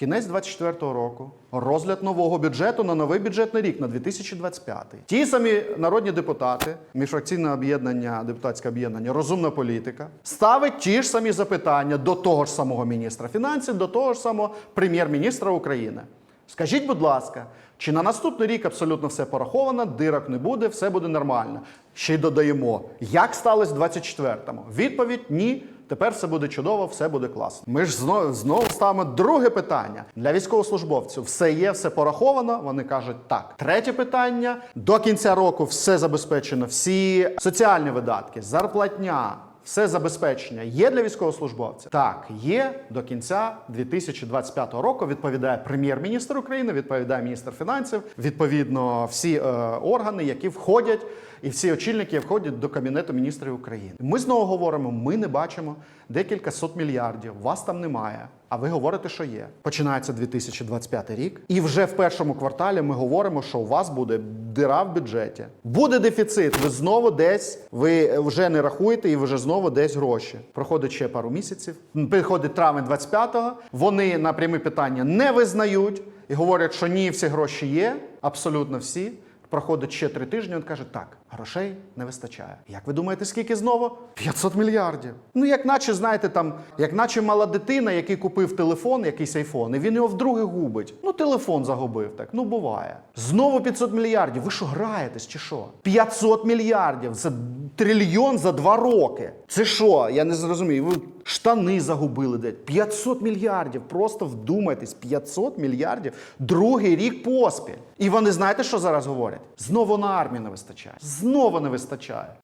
Кінець 24-го року, розгляд нового бюджету на новий бюджетний рік на 2025. Ті самі народні депутати, міжфракційне об'єднання, депутатське об'єднання, розумна політика, ставить ті ж самі запитання до того ж самого міністра фінансів, до того ж самого прем'єр-міністра України. Скажіть, будь ласка, чи на наступний рік абсолютно все пораховано, дирок не буде, все буде нормально? Ще й додаємо, як сталося в 24-му? Відповідь ні. Тепер все буде чудово, все буде класно. Ми ж знову, знову ставимо друге питання для військовослужбовців. Все є, все пораховано. Вони кажуть так. Третє питання: до кінця року все забезпечено, всі соціальні видатки, зарплатня. Все забезпечення є для військовослужбовців? Так, є до кінця 2025 року. Відповідає прем'єр-міністр України, відповідає міністр фінансів, відповідно, всі е, органи, які входять, і всі очільники входять до кабінету міністрів України. Ми знову говоримо: ми не бачимо декілька сот мільярдів. Вас там немає. А ви говорите, що є. Починається 2025 рік, і вже в першому кварталі ми говоримо, що у вас буде дира в бюджеті. Буде дефіцит. Ви знову десь ви вже не рахуєте, і вже знову десь гроші. Проходить ще пару місяців. Приходить травень 25-го. Вони на прямі питання не визнають і говорять, що ні, всі гроші є, абсолютно всі. Проходить ще три тижні, він каже: так, грошей не вистачає. Як ви думаєте, скільки знову? 500 мільярдів. Ну, як наче, знаєте, там, як наче мала дитина, який купив телефон, якийсь айфон, і він його вдруге губить. Ну, телефон загубив так. Ну, буває. Знову 500 мільярдів. Ви що граєтесь чи що? 500 мільярдів. Це трильйон за два роки. Це що? Я не зрозумію. Ви штани загубили де. 500 мільярдів. Просто вдумайтесь, 500 мільярдів. Другий рік поспіль. І вони знаєте, що зараз говорять? Знову на армію не вистачає. Знову не вистачає.